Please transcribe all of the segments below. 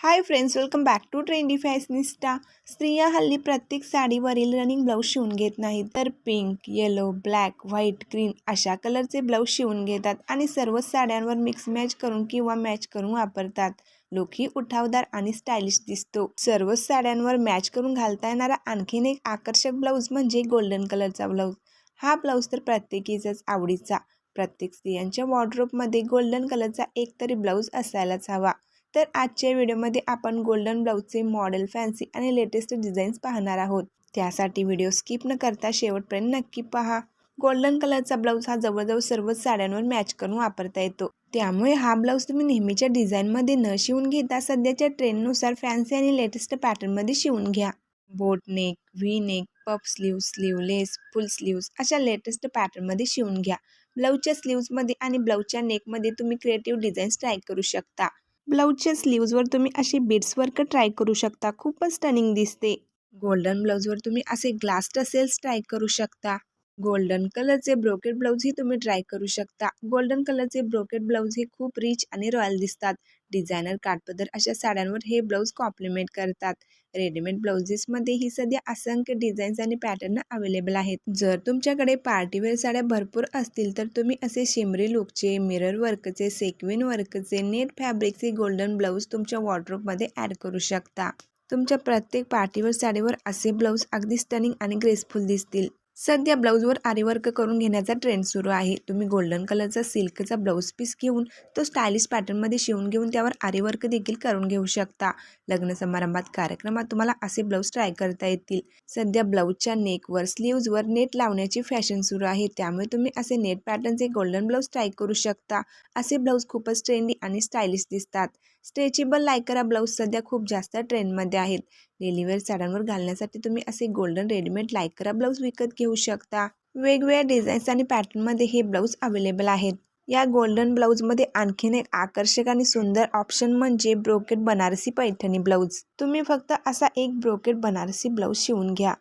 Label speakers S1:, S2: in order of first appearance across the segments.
S1: Hi friends welcome back to trendy fashionista स्त्रिया हल्ली प्रत्येक साडीवरील रनिंग ब्लाऊज शिवून घेत नाहीत. तर pink yellow black white green अशा कलरचे ब्लाऊज शिवून घेतात आणि सर्वच साड्यांवर मिक्स मॅच करून किंवा मॅच करून वापरतात. लुकही उठावदार आणि स्टायलिश दिसतो. सर्वच साड्यांवर मॅच करून घालता येणारा आणखीन एक आकर्षक ब्लाऊज म्हणजे गोल्डन कलरचा ब्लाऊज हा ब्लाऊज तर प्रत्येकीचाच आवडीचा. प्रत्येक स्त्रियांच्या वॉर्ड्रोपमध्ये गोल्डन कलरचा एक तरी ब्लाऊज असायलाच हवा. तर आजच्या व्हिडिओमध्ये आपण गोल्डन ब्लाऊजचे मॉडेल फॅन्सी आणि लेटेस्ट डिझाईन्स पाहणार आहोत. त्यासाठी व्हिडिओ स्किप न करता शेवटपर्यंत नक्की पहा. गोल्डन कलरचा ब्लाऊज हा जवळजवळ सर्वच साड्यांवर मॅच करून वापरता येतो. त्यामुळे हा ब्लाऊज तुम्ही नेहमीच्या डिझाईनमध्ये न शिवून घेता सध्याच्या ट्रेंडनुसार फॅन्सी आणि लेटेस्ट पॅटर्नमध्ये शिवून घ्या. Boat neck V neck puff sleeve sleeveless full sleeves अशा लेटेस्ट पॅटर्नमध्ये शिवून घ्या. ब्लाऊजच्या स्लीव्समध्ये आणि ब्लाऊजच्या नेकमध्ये तुम्ही क्रिएटिव्ह डिझाईन्स ट्राय करू शकता. ब्लाऊजच्या स्लीव्जवर तुम्ही अशी बीड्स वर्क ट्राय करू शकता. खूपच टनिंग दिसते. गोल्डन ब्लाऊजवर तुम्ही असे ग्लास टसेल्स ट्राय करू शकता. गोल्डन कलरचे ब्रोकेड ब्लाऊजही तुम्ही ट्राय करू शकता. गोल्डन कलरचे ब्रोकेड ब्लाऊज हे खूप रिच आणि रॉयल दिसतात. डिझायनर काठपदर अशा साड्यांवर हे ब्लाऊज कॉम्प्लिमेंट करतात. रेडीमेड ब्लाउजेसमध्ये ही सध्या असंख्य डिझाईन्स आणि पॅटर्न अवेलेबल आहेत. जर तुमच्याकडे पार्टीवेअर साड्या भरपूर असतील तर तुम्ही असे शिमरी लुकचे मिरर वर्कचे सेक्विन वर्कचे नेट फॅब्रिकचे गोल्डन ब्लाऊज तुमच्या वॉर्ड्रोपमध्ये ॲड करू शकता. तुमच्या प्रत्येक पार्टीवेअर साडीवर असे ब्लाऊज अगदी स्टनिंग आणि ग्रेसफुल दिसतील. सध्या ब्लाऊजवर आरीवर्क करून घेण्याचा ट्रेंड सुरू आहे. तुम्ही गोल्डन कलरचा सिल्कचा ब्लाऊज पीस घेऊन तो स्टायलिश पॅटर्नमध्ये शिवून घेऊन त्यावर आरीवर्क देखील करून घेऊ शकता. लग्न समारंभात कार्यक्रमात तुम्हाला असे ब्लाऊज ट्राय करता येतील. सध्या ब्लाऊजच्या नेकवर स्लीव्जवर नेट लावण्याची फॅशन सुरू आहे. त्यामुळे तुम्ही असे नेट पॅटर्नचे गोल्डन ब्लाऊज ट्राय करू शकता. असे ब्लाऊज खूपच ट्रेंडी आणि स्टायलिश दिसतात. स्ट्रेचेबल लायकरा ब्लाऊज सध्या खूप जास्त ट्रेंडमध्ये आहेत. डेलीवेअर साड्यांवर घालण्यासाठी तुम्ही असे गोल्डन रेडीमेड लायकरा ब्लाऊज विकत घेऊ शकता. वेगवेगळ्या डिझाईन्स आणि पॅटर्नमध्ये हे ब्लाऊज अवेलेबल आहेत. या गोल्डन ब्लाऊजमध्ये आणखीन एक आकर्षक आणि सुंदर ऑप्शन म्हणजे ब्रोकेड बनारसी पैठणी ब्लाऊज. तुम्ही फक्त असा एक ब्रोकेट बनारसी ब्लाऊज शिवून घ्या.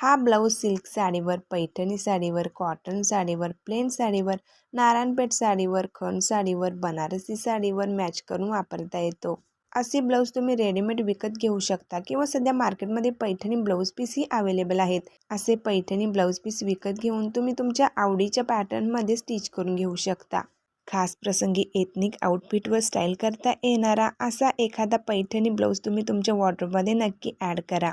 S1: हा ब्लाऊज सिल्क साडीवर पैठणी साडीवर कॉटन साडीवर प्लेन साडीवर नारायणपेठ साडीवर खण साडीवर बनारसी साडीवर मॅच करून वापरता येतो. असे ब्लाऊज तुम्ही रेडीमेड विकत घेऊ शकता किंवा सध्या मार्केटमध्ये पैठणी ब्लाऊज पीसही अवेलेबल आहेत. असे पैठणी ब्लाऊज पीस विकत घेऊन तुम्ही तुमच्या आवडीच्या पॅटर्नमध्ये स्टिच करून घेऊ शकता. खास प्रसंगी एथनिक आउटफिटवर स्टाईल करता येणारा असा एखादा पैठणी ब्लाऊज तुम्ही तुमच्या वॉर्डरोबमध्ये नक्की ॲड करा.